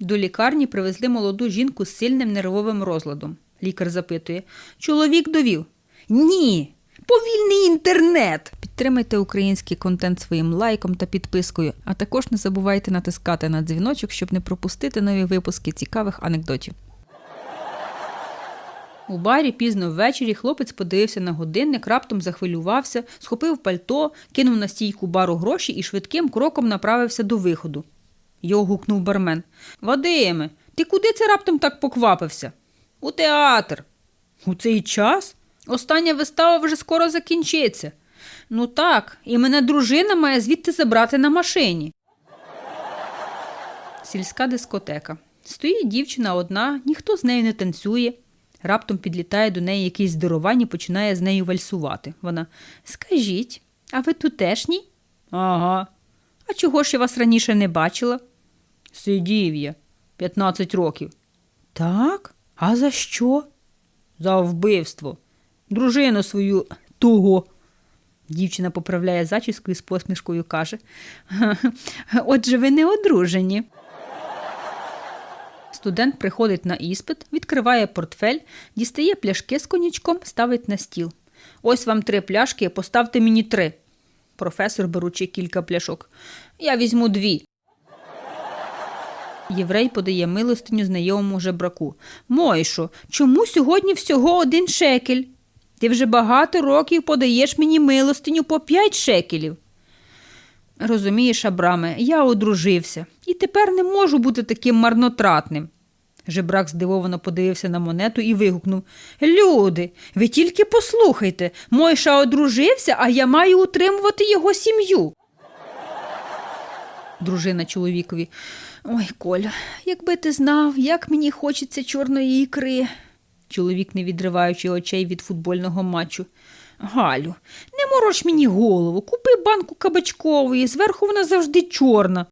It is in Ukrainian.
До лікарні привезли молоду жінку з сильним нервовим розладом. Лікар запитує: Чоловік довів? Ні. Повільний інтернет. Підтримайте український контент своїм лайком та підпискою, а також не забувайте натискати на дзвіночок, щоб не пропустити нові випуски цікавих анекдотів. У барі пізно ввечері хлопець подивився на годинник, раптом захвилювався, схопив пальто, кинув на стійку бару гроші і швидким кроком направився до виходу. Його гукнув бармен. Вадиме, ти куди це раптом так поквапився? У театр. У цей час? Остання вистава вже скоро закінчиться. Ну так, і мене дружина має звідти забрати на машині. Сільська дискотека. Стоїть дівчина одна, ніхто з нею не танцює. Раптом підлітає до неї якийсь здоровань і починає з нею вальсувати. Вона Скажіть, а ви тутешні? Ага. А чого ж я вас раніше не бачила? Сидів я 15 років. Так? А за що? За вбивство. Дружину свою того. Дівчина поправляє зачіску і з посмішкою каже: Отже, ви не одружені. Студент приходить на іспит, відкриває портфель, дістає пляшки з конячком, ставить на стіл. Ось вам три пляшки, поставте мені три. Професор, беручи кілька пляшок. Я візьму дві. Єврей подає милостиню знайомому жебраку. Мойшо, чому сьогодні всього один шекель? Ти вже багато років подаєш мені милостиню по п'ять шекелів. Розумієш, Абраме, я одружився і тепер не можу бути таким марнотратним. Жебрак здивовано подивився на монету і вигукнув Люди, ви тільки послухайте, Мойша одружився, а я маю утримувати його сім'ю. Дружина чоловікові. Ой, Коля, якби ти знав, як мені хочеться чорної ікри. Чоловік, не відриваючи очей від футбольного матчу. Галю, не мороч мені голову, купи банку кабачкової, зверху вона завжди чорна.